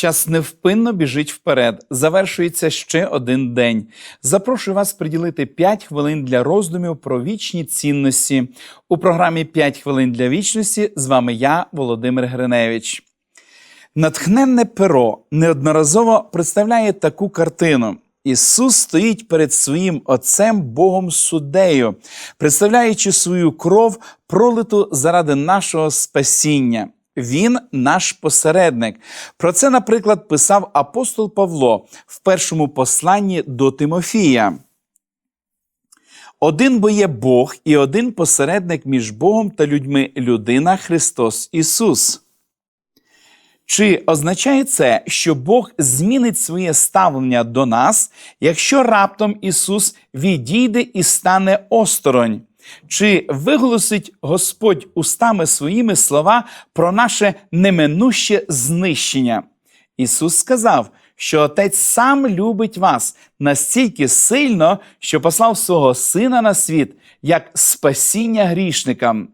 Час невпинно біжить вперед. Завершується ще один день. Запрошую вас приділити 5 хвилин для роздумів про вічні цінності. У програмі «5 хвилин для вічності з вами я, Володимир Гриневич. Натхненне перо неодноразово представляє таку картину. Ісус стоїть перед своїм Отцем Богом суддею, представляючи свою кров, пролиту заради нашого спасіння. Він наш посередник. Про це, наприклад, писав апостол Павло в першому посланні до Тимофія. Один бо є Бог і один посередник між Богом та людьми людина Христос Ісус. Чи означає це, що Бог змінить своє ставлення до нас, якщо раптом Ісус відійде і стане осторонь? Чи виголосить Господь устами своїми слова про наше неминуще знищення? Ісус сказав, що Отець сам любить вас настільки сильно, що послав свого Сина на світ як спасіння грішникам.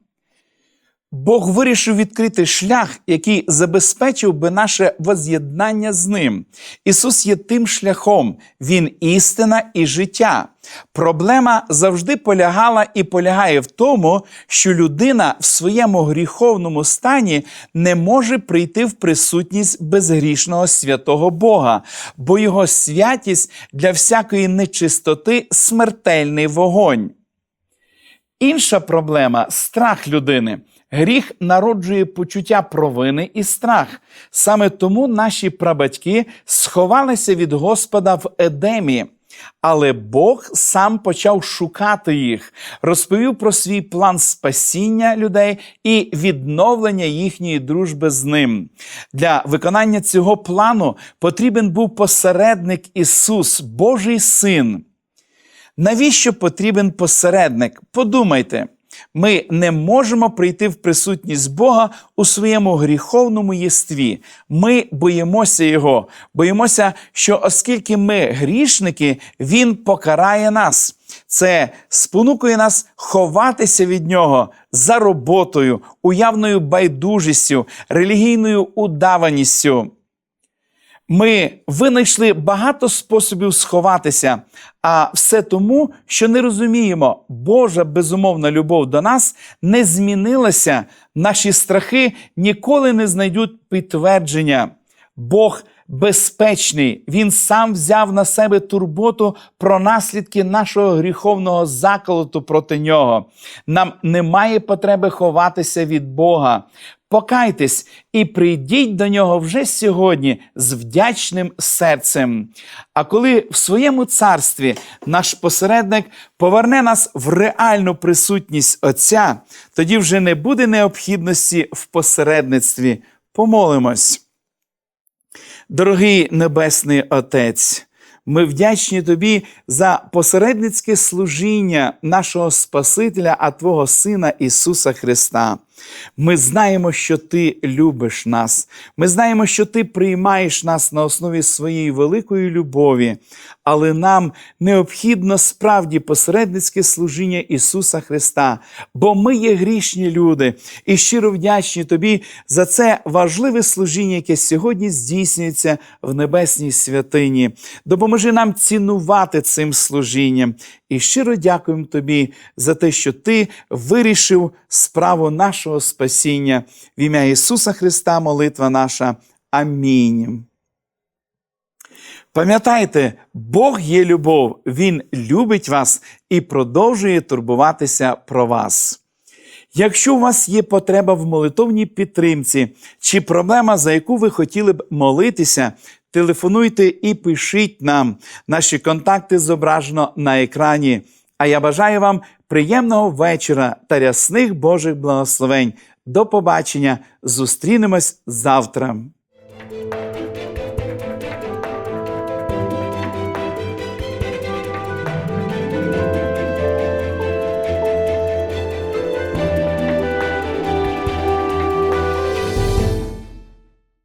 Бог вирішив відкрити шлях, який забезпечив би наше воз'єднання з ним. Ісус є тим шляхом, Він істина і життя. Проблема завжди полягала і полягає в тому, що людина в своєму гріховному стані не може прийти в присутність безгрішного святого Бога, бо його святість для всякої нечистоти смертельний вогонь. Інша проблема страх людини. Гріх народжує почуття провини і страх. Саме тому наші прабатьки сховалися від Господа в Едемі. Але Бог сам почав шукати їх, розповів про свій план спасіння людей і відновлення їхньої дружби з ним. Для виконання цього плану потрібен був посередник Ісус, Божий Син. Навіщо потрібен посередник? Подумайте. Ми не можемо прийти в присутність Бога у своєму гріховному єстві. Ми боїмося Його, боїмося, що оскільки ми грішники, Він покарає нас. Це спонукує нас ховатися від нього за роботою, уявною байдужістю, релігійною удаваністю. Ми винайшли багато способів сховатися, а все тому, що не розуміємо, Божа безумовна любов до нас не змінилася. Наші страхи ніколи не знайдуть підтвердження. Бог безпечний, Він сам взяв на себе турботу про наслідки нашого гріховного заколоту проти нього. Нам немає потреби ховатися від Бога. Покайтесь і прийдіть до нього вже сьогодні з вдячним серцем. А коли в своєму царстві наш посередник поверне нас в реальну присутність Отця, тоді вже не буде необхідності в посередництві. Помолимось. Дорогий Небесний Отець, ми вдячні Тобі за посередницьке служіння нашого Спасителя, а Твого Сина Ісуса Христа. Ми знаємо, що Ти любиш нас. Ми знаємо, що Ти приймаєш нас на основі своєї великої любові, але нам необхідно справді посередницьке служіння Ісуса Христа, бо ми є грішні люди і щиро вдячні Тобі за це важливе служіння, яке сьогодні здійснюється в небесній святині. Допоможи нам цінувати цим служінням. І щиро дякуємо Тобі за те, що Ти вирішив справу нашого спасіння. В ім'я Ісуса Христа, молитва наша. Амінь. Пам'ятайте, Бог є любов, Він любить вас і продовжує турбуватися про вас. Якщо у вас є потреба в молитовній підтримці чи проблема, за яку ви хотіли б молитися, телефонуйте і пишіть нам. Наші контакти зображено на екрані. А я бажаю вам приємного вечора та рясних Божих благословень. До побачення! Зустрінемось завтра.